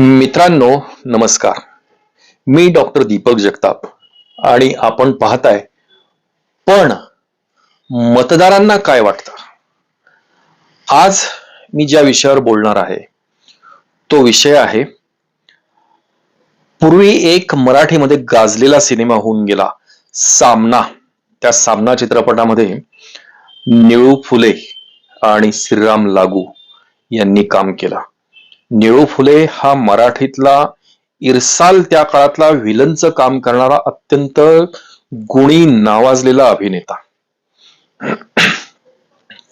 मित्रांनो नमस्कार. मी डॉक्टर दीपक जगताप आणि आपण पाहताय पण मतदारांना काय वाटतं? आज मी ज्या विषयावर बोलणार आहे तो विषय आहे पूर्वी एक मराठीमध्ये गाजलेला सिनेमा होऊन गेला सामना. त्या सामना चित्रपटामध्ये निळू फुले आणि श्रीराम लागू यांनी काम केलं. निळू फुले हा मराठीतला इरसाल त्या काळातला विलनचं काम करणारा अत्यंत गुणी नावाजलेला अभिनेता.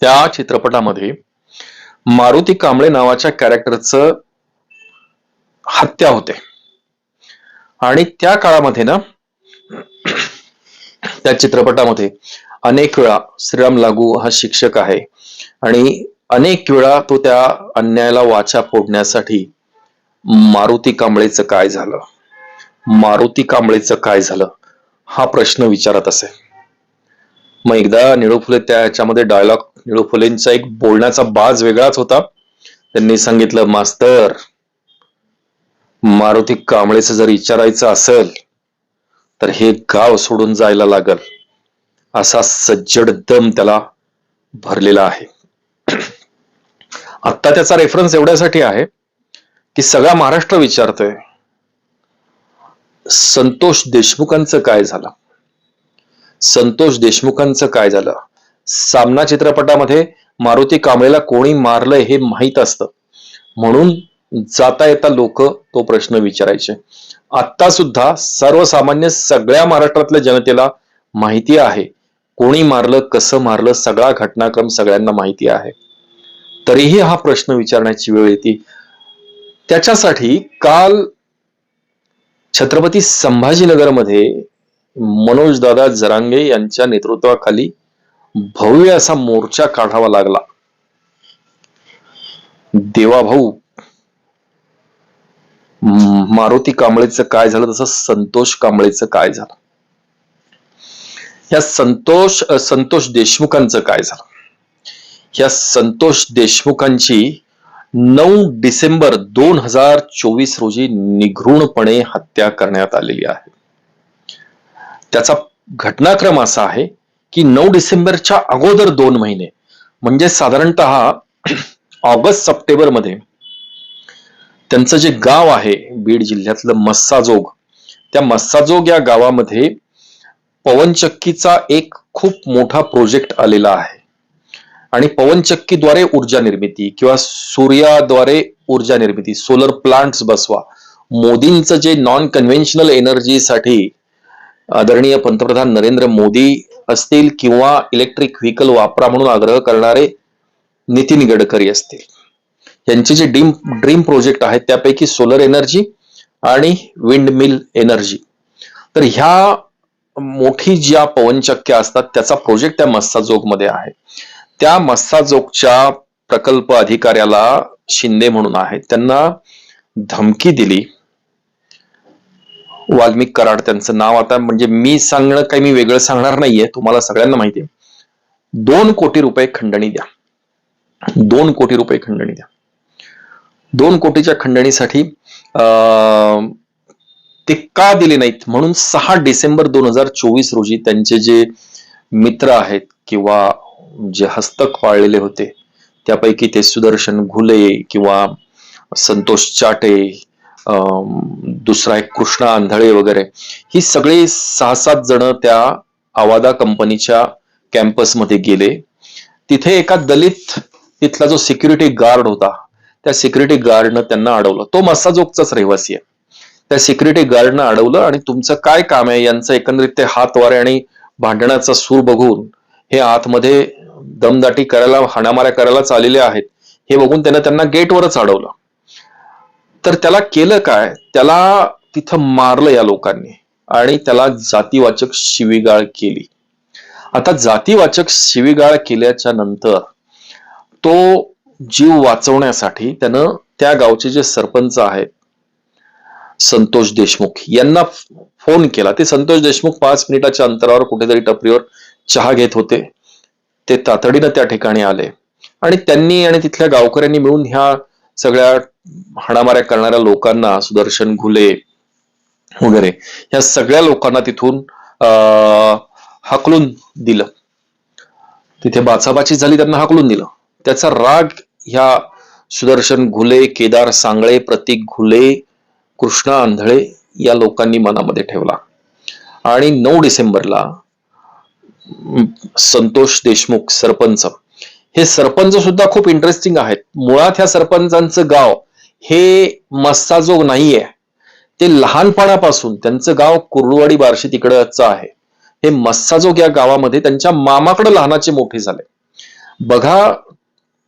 त्या चित्रपटामध्ये मारुती कांबळे नावाच्या कॅरेक्टरचं हत्या होते. आणि त्या काळामध्ये ना त्या चित्रपटामध्ये अनेक वेळा श्रीराम लागू हा शिक्षक आहे. आणि अनेक वेळा तो त्या अन्यायाला वाचा फोडण्यासाठी मारुती कांबळेचं काय झालं? मारुती कांबळेचं काय झालं? हा प्रश्न विचारत असे मग एकदा निळू फुले त्या डायलॉग निळू फुलेंचा एक बोलण्याचा बाज वेगळाच होता. त्यांनी सांगितलं मास्तर मारुती कांबळेचं जर विचारायचं असेल तर हे गाव सोडून जायला लागल. असा सज्जड दम त्याला भरलेला आहे. आत्ता त्याचा रेफरन्स एवढ्यासाठी आहे की सगळा महाराष्ट्र विचारतोय संतोष देशमुखांचं काय झालं? संतोष देशमुखांचं काय झालं? सामना चित्रपटामध्ये मारुती कांबळेला कोणी मारलंय हे माहीत असतं. म्हणून जाता येता लोक तो प्रश्न विचारायचे. आता सुद्धा सर्वसामान्य सगळ्या महाराष्ट्रातल्या जनतेला माहिती आहे. कोणी मारलं कसं मारलं सगळा घटनाक्रम सगळ्यांना माहिती आहे. तरीही हा प्रश्न विचारण्याची वेळ येते. त्याच्यासाठी काल छत्रपती संभाजीनगरमध्ये मनोज दादा जरांगे यांच्या नेतृत्वाखाली भव्य असा मोर्चा काढावा लागला. देवाभाऊ मारुती कांबळेचं काय झालं तसं संतोष कांबळेचं काय झालं? या संतोष संतोष देशमुखांचं काय झालं? या संतोष देशमुखांची नऊ डिसेंबर दोन हजार चोवीस रोजी निघृणपणे हत्या करण्यात आलेली आहे. त्याचा घटनाक्रम असा आहे की नऊ डिसेंबरच्या अगोदर दोन महिने म्हणजे साधारणत ऑगस्ट सप्टेंबरमध्ये त्यांचं जे गाव आहे बीड जिल्ह्यातलं मस्साजोग त्या मस्साजोग या गावामध्ये पवनचक्कीचा एक खूप मोठा प्रोजेक्ट आलेला आहे. आणि पवनचक्कीद्वारे ऊर्जा निर्मिती किंवा सूर्याद्वारे ऊर्जा निर्मिती सोलर प्लांट्स बसवा. मोदींचं जे नॉन कन्व्हेन्शनल एनर्जीसाठी आदरणीय पंतप्रधान नरेंद्र मोदी असतील किंवा इलेक्ट्रिक व्हेकल वापरा म्हणून आग्रह करणारे नितीन गडकरी असतील. यांचे जे ड्रीम ड्रीम प्रोजेक्ट आहेत त्यापैकी सोलर एनर्जी आणि विंड मिल एनर्जी तर ह्या मोठी ज्या पवनचक्क्या असतात त्याचा प्रोजेक्ट त्या मस्साजोगमध्ये आहे. त्या मस्साजोगच्या प्रकल्प अधिकाऱ्याला शिंदे म्हणून आहेत. त्यांना धमकी दिली. वाल्मिक कराड त्यांचं नाव आता म्हणजे मी सांगणं काही मी वेगळं सांगणार नाहीये तुम्हाला सगळ्यांना माहिती आहे दोन कोटी रुपये खंडणी द्या. दोन कोटी रुपये खंडणी द्या. दोन कोटीच्या खंडणीसाठी अं, ते का दिले नाहीत. म्हणून सहा डिसेंबर दोन हजार चोवीस रोजी त्यांचे जे मित्र आहेत किंवा जे हस्तक पाळलेले होते त्यापैकी ते सुदर्शन घुले किंवा संतोष चाटे दुसरा एक कृष्णा आंधळे वगैरे ही सगळी सहा सात जण त्या आवादा कंपनीच्या कॅम्पसमध्ये गेले. तिथे एका दलित तिथला जो सिक्युरिटी गार्ड होता त्या सिक्युरिटी गार्डनं त्यांना अडवलं. तो मस्साजोगचाच रहिवासी आहे. त्या सिक्युरिटी गार्डनं अडवलं आणि तुमचं काय काम आहे? यांचं एकंदरीत ते हात वारे आणि भांडणाचा सूर बघून हे आतमध्ये दमदाटी करायला हाणामाऱ्या करायलाच आलेले आहेत. हे बघून त्यानं त्यांना गेटवरच अडवलं. तर त्याला केलं काय? त्याला तिथं मारलं या लोकांनी आणि त्याला जातीवाचक शिवीगाळ केली. आता जातीवाचक शिवीगाळ केल्याच्यानंतर तो जीव वाचवण्यासाठी त्यानं त्या गावचे जे सरपंच आहेत संतोष देशमुख यांना फोन केला. ते संतोष देशमुख पाच मिनिटाच्या अंतरावर कुठेतरी टपरीवर चहा घेत होते. ते तातडीनं त्या ठिकाणी आले. आणि त्यांनी आणि तिथल्या गावकऱ्यांनी मिळून ह्या सगळ्या हाणामाऱ्या करणाऱ्या लोकांना सुदर्शन घुले वगैरे या सगळ्या लोकांना तिथून अं, हाकलून दिलं. तिथे बाचाबाची झाली त्यांना हाकलून दिलं. त्याचा राग ह्या सुदर्शन घुले केदार सांगळे प्रतीक घुले कृष्णा आंधळे या लोकांनी मनामध्ये ठेवला. आणि नऊ डिसेंबरला संतोष देशमुख सरपंच. हे सरपंच सुद्धा खूप इंटरेस्टिंग आहेत. मुळात ह्या सरपंचांचं गाव हे मस्ताजोग नाहीये. ते लहानपणापासून त्यांचं गाव कुर्डुवाडी बार्शी तिकडचं आहे. हे मस्साजोग या गावामध्ये त्यांच्या मामाकडे लहानाचे मोठे झाले. बघा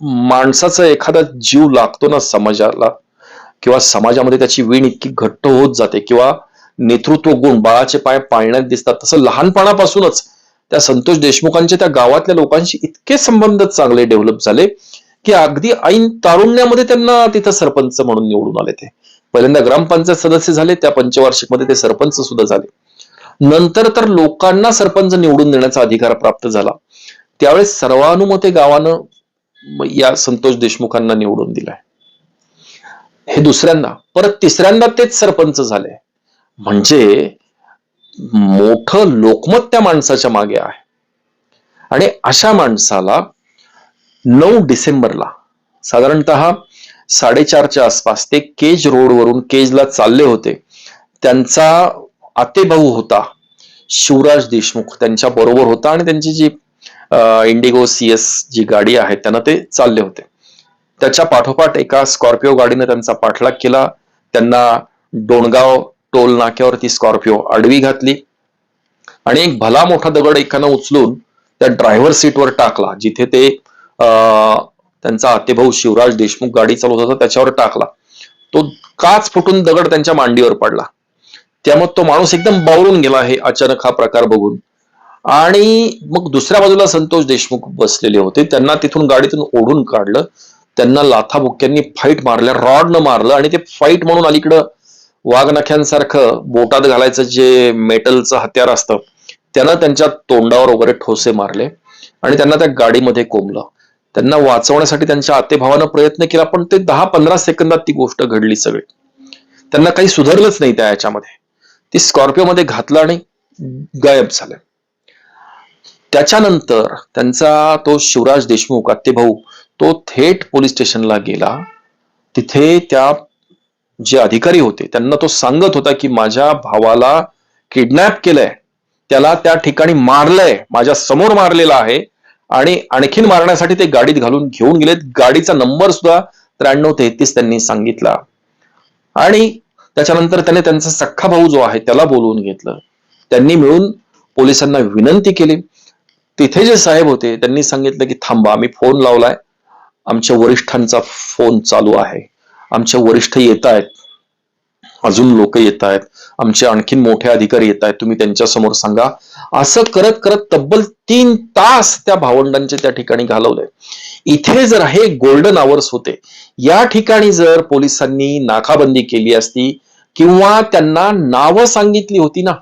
माणसाचा एखादा जीव लागतो ना समाजाला किंवा समाजामध्ये त्याची वीण इतकी घट्ट होत जाते किंवा नेतृत्व गुण बाळाचे पाय पाळण्यात दिसतात तसं लहानपणापासूनच त्या संतोष देशमुखांचे त्या गावातल्या लोकांशी इतके संबंध चांगले डेव्हलप झाले की अगदी ऐन तारुण्यामध्ये त्यांना तिथं सरपंच म्हणून निवडून आले ते. पहिल्यांदा ग्रामपंचायत सदस्य झाले त्या पंचवार्षिकमध्ये ते सरपंच सुद्धा झाले. नंतर तर लोकांना सरपंच निवडून देण्याचा अधिकार प्राप्त झाला. त्यावेळेस सर्वानुमते गावानं या संतोष देशमुखांना निवडून दिलाय. हे दुसऱ्यांदा परत तिसऱ्यांदा तेच सरपंच झाले. म्हणजे मोठं लोकमत त्या माणसाच्या मागे आहे. आणि अशा माणसाला नऊ डिसेंबरला साधारणतः साडेचारच्या आसपास ते केज रोडवरून केजला चालले होते. त्यांचा आतेभाऊ होता शिवराज देशमुख. त्यांच्या बरोबर होता आणि त्यांची जी इंडिगो सी एस जी गाडी आहे त्यांना ते चालले होते. त्याच्या पाठोपाठ एका स्कॉर्पिओ गाडीने त्यांचा पाठलाग केला. त्यांना डोणगाव टोल नाक्यावरती स्कॉर्पिओ आडवी घातली आणि एक भला मोठा दगड एकानं उचलून त्या ड्रायव्हर सीटवर टाकला जिथे ते अं, त्यांचा आतेभाऊ शिवराज देशमुख गाडी चालवत होता त्याच्यावर टाकला. तो काच फुटून दगड त्यांच्या मांडीवर पडला. त्यामुळे तो माणूस एकदम बावरून गेला हे अचानक हा प्रकार बघून. आणि मग दुसऱ्या बाजूला संतोष देशमुख बसलेले होते. त्यांना तिथून गाडीतून ओढून काढलं. त्यांना लाथाबुक्क्यांनी फाईट मारल्या रॉडनं मारलं आणि ते फाईट म्हणून अलीकडं वाघनख्यांसारखं बोटात घालायचं जे मेटलचं हत्यार असतं त्यानं त्यांच्या तोंडावर वगैरे ठोसे मारले आणि त्यांना त्या गाडीमध्ये कोंबलं. त्यांना वाचवण्यासाठी त्यांच्या आतेभावानं प्रयत्न केला पण ते दहा पंधरा सेकंदात ती गोष्ट घडली सगळी. त्यांना काही सुधारलंच नाही त्या याच्यामध्ये. ती स्कॉर्पिओ मध्ये घातलं आणि गायब झालं त्याच्यानंतर त्यांचा तो शिवराज देशमुख आत्तेभाऊ तो थेट पोलीस स्टेशनला गेला. तिथे त्या जे अधिकारी होते त्यांना तो सांगत होता की माझ्या भावाला किडनॅप केलंय. त्याला त्या ठिकाणी मारलंय माझ्यासमोर मारलेला आहे आणि आणखीन मारण्यासाठी ते गाडीत घालून घेऊन गेलेत. गाडीचा नंबर सुद्धा त्र्याण्णव तेहतीस त्यांनी सांगितला. आणि त्याच्यानंतर त्याने त्यांचा सख्खा भाऊ जो आहे त्याला बोलवून घेतलं. त्यांनी मिळून पोलिसांना विनंती केली. तिथे जे साहेब होते त्यांनी सांगितलं की थांबा आम्ही फोन लावलाय. आमच्या वरिष्ठांचा फोन चालू आहे. आमचे वरिष्ठ येत आहेत. अजून लोक येत आहेत. आमचे आणखीन मोठे अधिकारी येत आहेत. तुम्ही त्यांच्यासमोर सांगा. असं करत करत तब्बल तीन तास त्या भावंडांचे त्या ठिकाणी घालवले इथे जर हे गोल्डन आवर्स होते. या ठिकाणी जर पोलिसांनी नाकाबंदी केली असती किंवा त्यांना नावं सांगितली होती ना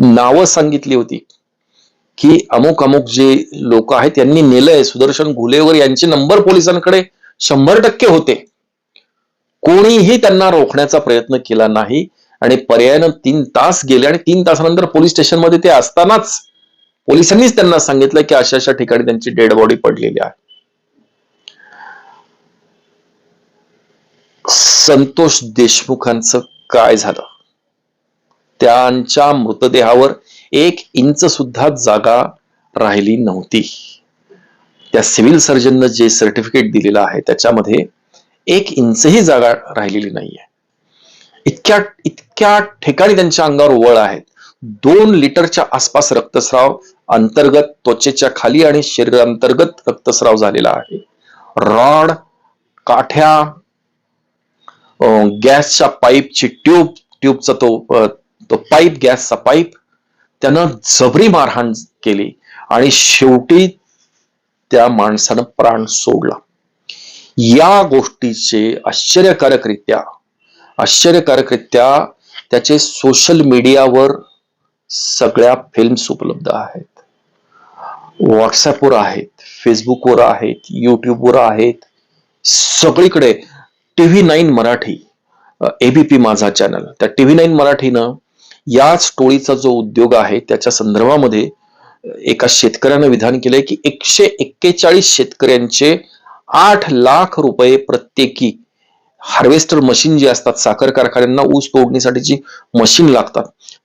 नावं सांगितली होती की अमुक अमुक जे लोक आहेत यांनी नेलंय सुदर्शन घुलेवर यांचे नंबर पोलिसांकडे. शंभर टक्के होते. कोणीही त्यांना रोखण्याचा प्रयत्न केला नाही आणि पर्यायानं तीन तास गेले आणि तीन तासानंतर पोलीस स्टेशनमध्ये ते असतानाच पोलिसांनीच त्यांना सांगितलं की अशा अशा ठिकाणी त्यांची डेड बॉडी पडलेली आहे. संतोष देशमुखांचं काय झालं? त्यांच्या मृतदेहावर एक इंच सुद्धा जागा राहिली नव्हती. त्या सिव्हिल सर्जननं जे सर्टिफिकेट दिलेलं आहे त्याच्यामध्ये एक इंचही जागा राहिलेली नाहीये. इतक्या इतक्या ठिकाणी त्यांच्या अंगावर वळ आहेत. दोन लिटरच्या आसपास रक्तस्राव अंतर्गत त्वचेच्या खाली आणि शरीरांतर्गत रक्तस्राव झालेला आहे. रॉड काठ्या गॅसच्या पाईपची ट्यूब ट्यूबचा तो तो पाईप गॅसचा पाईप त्यानं जबरी मारहाण केली. आणि शेवटी त्या माणसानं प्राण सोडला. या गोष्टीचे आश्चर्यकारकरित्या आश्चर्यकारकरित्या त्याचे सोशल मीडियावर सगळ्या फिल्म्स उपलब्ध आहेत. व्हॉट्सॲपवर आहेत फेसबुकवर आहेत युट्यूबवर आहेत. सगळीकडे TV nine Marathi ABP Majha channel त्या टीव्ही नाईन मराठीनं याच टोळीचा जो उद्योग आहे त्याच्या संदर्भामध्ये एका शेतकऱ्यानं विधान केलंय की एकशे एक्केचाळीस शेतकऱ्यांचे आठ लाख रुपये प्रत्येकी हार्वेस्टर मशीन जी असतात साखर कारखान्यांना ऊस तोडणीसाठीची मशीन लागतात.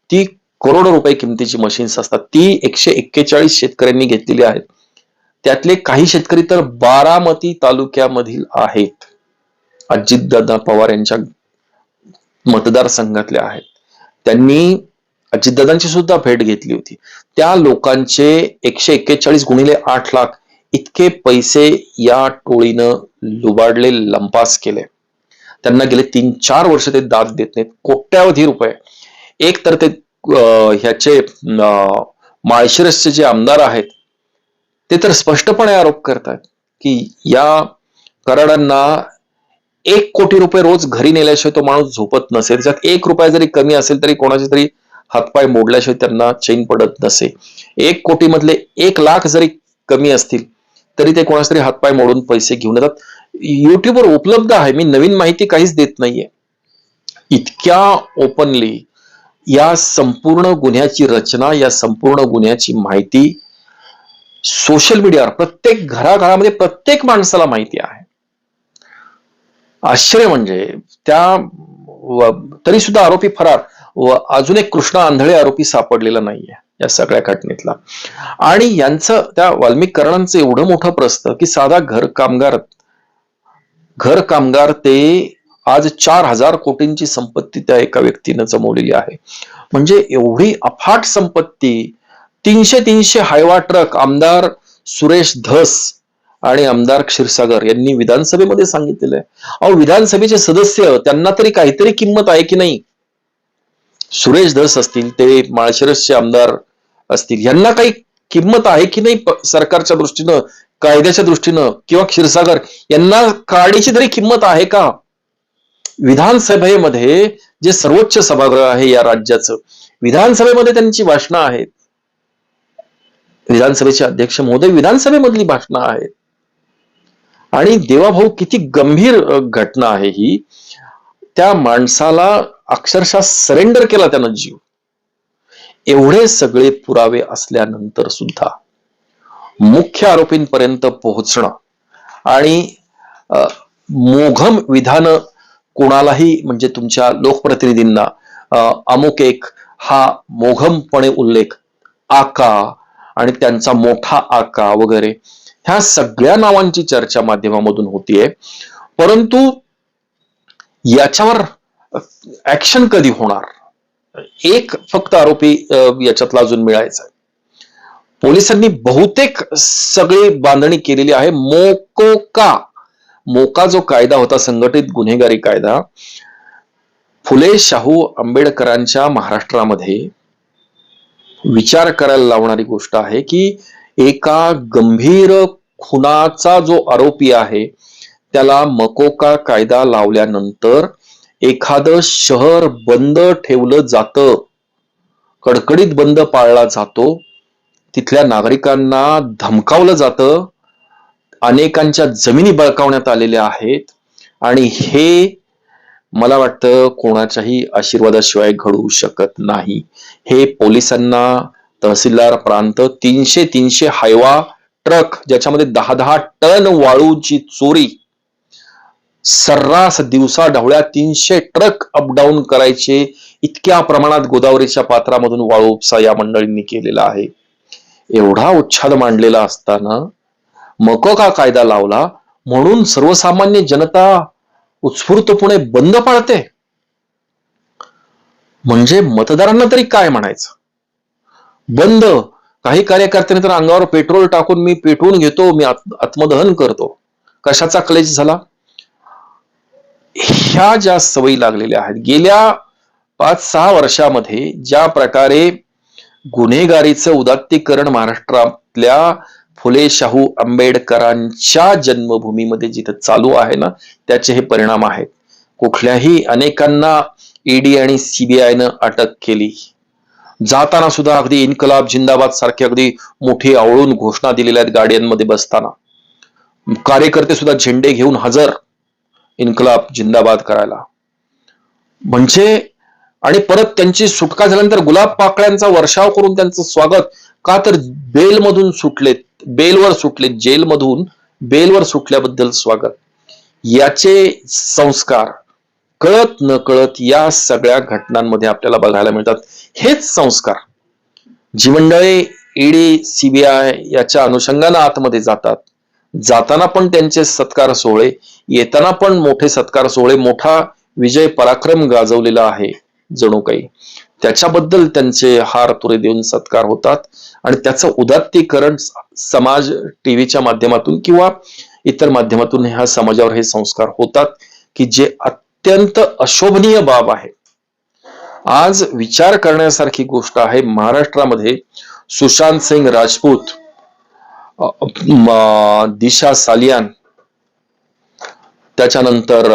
ती करोडो रुपये किमतीची मशीन्स असतात. ती एकशे एक्केचाळीस शेतकऱ्यांनी घेतलेली आहेत. त्यातले काही शेतकरी तर बारामती तालुक्यामधील आहेत. अजितदादा पवार यांच्या मतदारसंघातले आहेत. त्यांनी अजितदादांची सुद्धा भेट घेतली होती. त्या लोकांचे एकशे एक्केचाळीस गुणिले आठ लाख इतके पैसे या टोळीनं लुबाडले लंपास केले. त्यांना गेले तीन चार वर्ष ते दाद देत नाहीत. कोट्यावधी रुपये. एक तर ते ह्याचे अं, माळशिरसचे जे आमदार आहेत ते तर स्पष्टपणे आरोप करतात की या कराडांना एक कोटी रुपये रोज घरी नेल्याशिवाय तो माणूस झोपत नसेल. त्याच्यात एक रुपया जरी कमी असेल तरी कोणाचे तरी हातपाय मोडल्याशिवाय त्यांना चैन पडत नसे. एक कोटी मधले एक लाख जरी कमी असतील तरी ते कोणाचे तरी हातपाय मोडून पैसे घेऊन येतात. युट्यूबवर उपलब्ध आहे मी नवीन माहिती काहीच देत नाहीये. इतक्या ओपनली या संपूर्ण गुन्ह्याची रचना या संपूर्ण गुन्ह्याची माहिती सोशल मीडियावर प्रत्येक घराघरामध्ये प्रत्येक माणसाला माहिती आहे. आश्चर्य म्हणजे त्या तरी सुद्धा आरोपी फरार. व अजून एक कृष्णा आंधळे आरोपी सापडलेला नाहीये या सगळ्या घटनेतला. आणि यांचं त्या वाल्मिक कर्णांचं एवढं मोठं प्रस्तं की साधा घर कामगार घर कामगार ते आज चार हजार कोटींची संपत्ती त्या एका व्यक्तीनं जमवलेली आहे. म्हणजे एवढी अफाट संपत्ती तीनशे तीनशे हायवा ट्रक आमदार सुरेश धस आणि आमदार क्षीरसागर यांनी विधानसभेमध्ये सांगितलेलं आहे. अहो विधानसभेचे सदस्य त्यांना तरी काहीतरी किंमत आहे की नाही? सुरेश धस असतील ते माळशिरसचे आमदार असतील यांना काही किंमत आहे की नाही सरकारच्या दृष्टीनं कायद्याच्या दृष्टीनं किंवा क्षीरसागर यांना काडीची तरी किंमत आहे का? विधानसभेमध्ये जे सर्वोच्च सभागृह आहे या राज्याचं विधानसभेमध्ये त्यांची भाषणं आहेत. विधानसभेचे अध्यक्ष महोदय विधानसभेमधली भाषणं आहेत. आणि देवाभाऊ किती गंभीर घटना आहे ही. त्या माणसाला अक्षरशः सरेंडर केला त्यानं जीव. एवढे सगळे पुरावे असल्यानंतर सुद्धा मुख्य आरोपींपर्यंत पोहोचणं आणि मोघम विधान कोणालाही म्हणजे तुमच्या लोकप्रतिनिधींना अमुक एक हा मोघमपणे उल्लेख आका आणि त्यांचा मोठा आका वगैरे ह्या सगळ्या नावांची चर्चा माध्यमामधून होतीये. परंतु याच्यावर ऍक्शन कधी होणार? एक फक्त आरोपी याच्यातला अजून मिळायचा आहे. पोलिसांनी बहुतेक सगळी बांधणी केलेली आहे. मोकोका मोका जो कायदा होता संघटित गुन्हेगारी कायदा फुले शाहू आंबेडकरांच्या महाराष्ट्रामध्ये विचार करायला लावणारी गोष्ट आहे की एका गंभीर खुनाचा जो आरोपी आहे त्याला मकोका कायदा लावल्यानंतर एखादं शहर बंद ठेवलं जातं कडकडीत बंद पाळला जातो तिथल्या नागरिकांना धमकावलं जातं अनेकांच्या जमिनी बळकावण्यात आलेल्या आहेत आणि हे मला वाटतं कोणाच्याही आशीर्वादाशिवाय घडू शकत नाही. हे पोलिसांना तहसीलदार प्रांत तीनशे तीनशे हायवा ट्रक ज्याच्यामध्ये दहा दहा टन वाळूची चोरी सर्रास दिवसा ढवळ्या तीनशे ट्रक अपडाऊन करायचे इतक्या प्रमाणात गोदावरीच्या पात्रामधून वाळू उपसा या मंडळींनी केलेला आहे. एवढा उच्छाद मांडलेला असताना मकोका कायदा लावला? म्हणून सर्वसामान्य जनता उत्स्फूर्तपणे बंद पाळते? म्हणजे मतदारांना तरी काय म्हणायचं? बंद. काही कार्यकर्त्यांनी तर अंगावर पेट्रोल टाकून मी पेटवून घेतो मी आत्मदहन करतो. कशाचा कलेश झाला? ह्या ज्या सवयी लागलेल्या आहेत गेल्या पाच सहा वर्षामध्ये ज्या प्रकारे गुन्हेगारीचं उदात्तीकरण महाराष्ट्रातल्या फुले शाहू आंबेडकरांच्या जन्मभूमीमध्ये जिथं चालू आहे ना त्याचे हे परिणाम आहेत. कुठल्याही अनेकांना ईडी आणि सीबीआयनं अटक केली. जाताना सुद्धा अगदी इन्कलाब जिंदाबाद सारखी अगदी मोठी आवळून घोषणा दिलेल्या आहेत गाड्यांमध्ये बसताना. कार्यकर्ते सुद्धा झेंडे घेऊन हजर. इन्कलाब जिंदाबाद करायला. म्हणजे आणि परत त्यांची सुटका झाल्यानंतर गुलाब पाकळ्यांचा वर्षाव करून त्यांचं स्वागत का तर बेलमधून सुटलेत बेलवर सुटलेत जेलमधून बेलवर सुटल्याबद्दल स्वागत. याचे संस्कार कळत न कळत या सगळ्या घटनांमध्ये आपल्याला बघायला मिळतात. हेच संस्कार. जी मंडळी ईडी सीबीआय याच्या अनुषंगानं आतमध्ये जातात. जाताना पण त्यांचे सत्कार सोहळे येताना पण मोठे सत्कार सोहळे मोठा विजय पराक्रम गाजवलेला आहे जणू काही. त्याच्याबद्दल त्यांचे हार तुरे देऊन सत्कार होतात आणि त्याचं उदात्तीकरण समाज टीव्हीच्या माध्यमातून किंवा इतर माध्यमातून ह्या समाजावर हे संस्कार होतात की जे अत्यंत अशोभनीय बाब आहे. आज विचार करण्यासारखी गोष्ट आहे महाराष्ट्रामध्ये सुशांत सिंग राजपूत दिशा सालियान. त्याच्यानंतर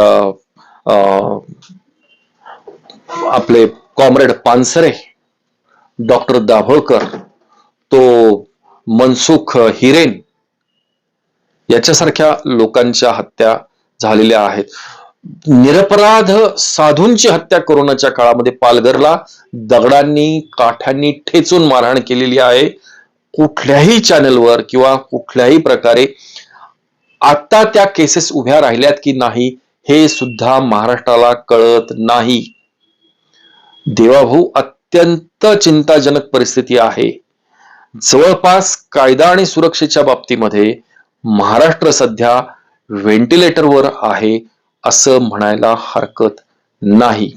आपले कॉम्रेड पानसरे डॉक्टर दाभोळकर तो मनसुख हिरेन याच्यासारख्या लोकांच्या हत्या झालेल्या आहेत. निरपराध साधूंची हत्या कोरोनाच्या काळामध्ये पालघरला दगडांनी काठ्यांनी ठेचून मारहाण केलेली आहे. कुठल्याही चॅनलवर किंवा कुठल्याही प्रकारे आता त्या केसेस उभ्या राहिल्यात की नाही हे सुद्धा महाराष्ट्राला कळत नाही. देवाभाऊ अत्यंत चिंताजनक परिस्थिती आहे. जवळपास कायदा आणि सुरक्षेच्या बाबतीमध्ये महाराष्ट्र सध्या व्हेंटिलेटरवर आहे असं म्हणायला हरकत नाही.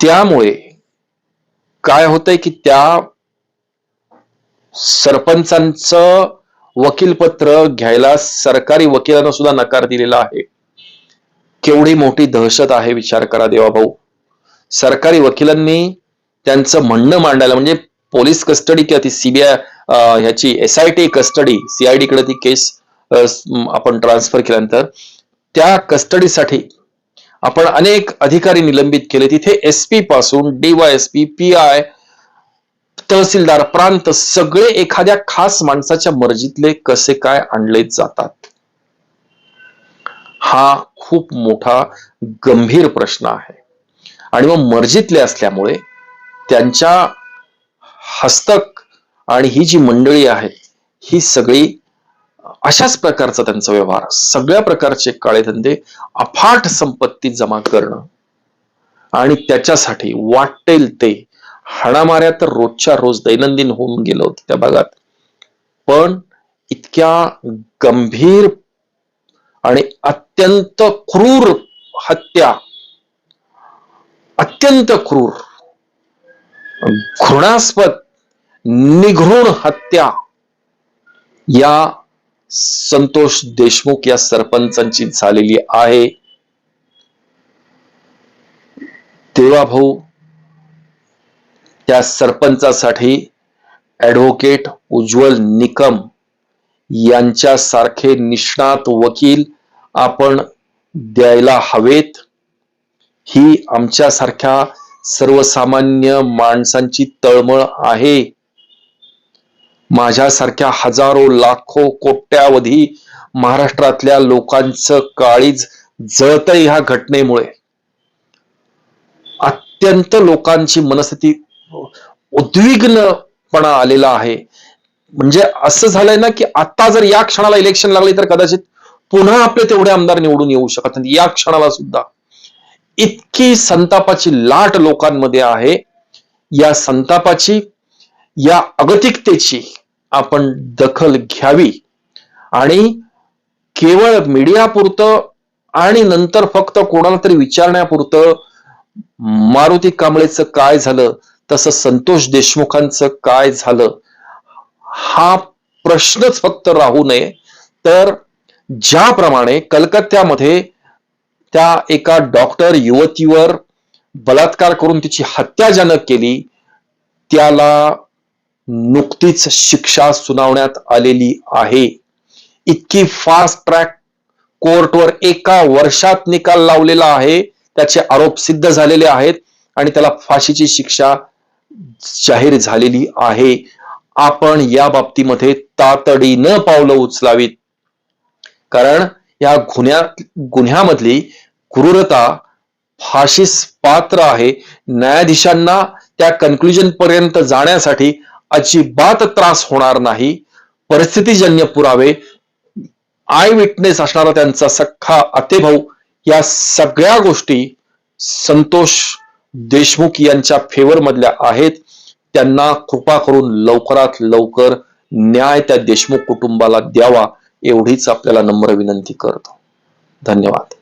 त्यामुळे काय होतंय की त्या सरपंचांचं वकीलपत्र घ्यायला सरकारी वकिलांना सुद्धा नकार दिलेला आहे. केवढी मोठी दहशत आहे विचार करा देवा भाऊ सरकारी वकिलांनी त्यांचं म्हणणं मांडायला म्हणजे पोलीस कस्टडी किंवा ती सीबीआय ह्याची S I T custody CID कडे ती केस आपण ट्रान्सफर केल्यानंतर त्या कस्टडीसाठी आपण अनेक अधिकारी निलंबित केले. तिथे एस पी पासून डीवायएसपी पी आय तहसीलदार प्रांत सगळे एखाद्या खास माणसाच्या मर्जीतले कसे काय आणले जातात? हा खूप मोठा गंभीर प्रश्न आहे. आणि मग मर्जीतले असल्यामुळे त्यांच्या हस्तक आणि ही जी मंडळी आहे ही सगळी अशाच प्रकारचा त्यांचा व्यवहार सगळ्या प्रकारचे काळेधंदे अफाट संपत्ती जमा करणं आणि त्याच्यासाठी वाटेल ते हाणामाऱ्या तर रोजच्या रोज दैनंदिन होऊन गेलं होतं त्या भागात. पण इतक्या गंभीर आणि अत्यंत क्रूर हत्या अत्यंत क्रूर घृणास्पद निघृण हत्या या संतोष देशमुख या सरपंचांची झालेली आहे. देवाभाऊ त्या सरपंचासाठी ऍडव्होकेट उज्ज्वल निकम यांच्यासारखे निष्णात वकील आपण द्यायला हवेत. ही आमच्यासारख्या सर्वसामान्य माणसांची तळमळ आहे. माझ्यासारख्या हजारो लाखो कोट्यावधी महाराष्ट्रातल्या लोकांचं काळीज जळतंय ह्या घटनेमुळे. अत्यंत लोकांची मनस्थिती हो. उद्विग्नपणा आलेला आहे. म्हणजे असं झालंय ना की आता जर या क्षणाला इलेक्शन लागले तर कदाचित पुन्हा आपले तेवढे आमदार निवडून येऊ शकत नाही या क्षणाला सुद्धा इतकी संतापाची लाट लोकांमध्ये आहे. या संतापाची या अगतिकतेची आपण दखल घ्यावी. आणि केवळ मीडियापुरतं आणि नंतर फक्त कोणाला तरी विचारण्यापुरतं मारुती कांबळेचं काय झालं? तसं संतोष देशमुखांचं काय झालं? हा प्रश्नच फक्त राहू नये. तर ज्याप्रमाणे कलकत्त्यामध्ये त्या एका डॉक्टर युवतीवर बलात्कार करून तिची हत्या ज्यानं केली त्याला नुकतीच शिक्षा सुनावण्यात आलेली आहे. इतकी फास्ट ट्रॅक कोर्टवर एका वर्षात निकाल लावलेला आहे. त्याचे आरोप सिद्ध झालेले आहेत आणि त्याला फाशीची शिक्षा जाहीर झालेली आहे. आपण या बाबतीमध्ये तातडीनं पावलं उचलावीत. कारण या गुन्ह्या गुन्ह्यामधली क्रूरता फाशीस पात्र आहे. न्यायाधीशांना त्या कन्क्लुजन पर्यंत जाण्यासाठी अजिबात त्रास होणार नाही. परिस्थितीजन्य पुरावे आय विटनेस असणारा त्यांचा सख्खा आतेभाऊ या सगळ्या गोष्टी संतोष देशमुख यांच्या फेवर मधल्या आहेत. त्यांना कृपा करून लवकरात लवकर न्याय त्या देशमुख कुटुंबाला द्यावा एवढीच आपल्याला नम्र विनंती करतो. धन्यवाद.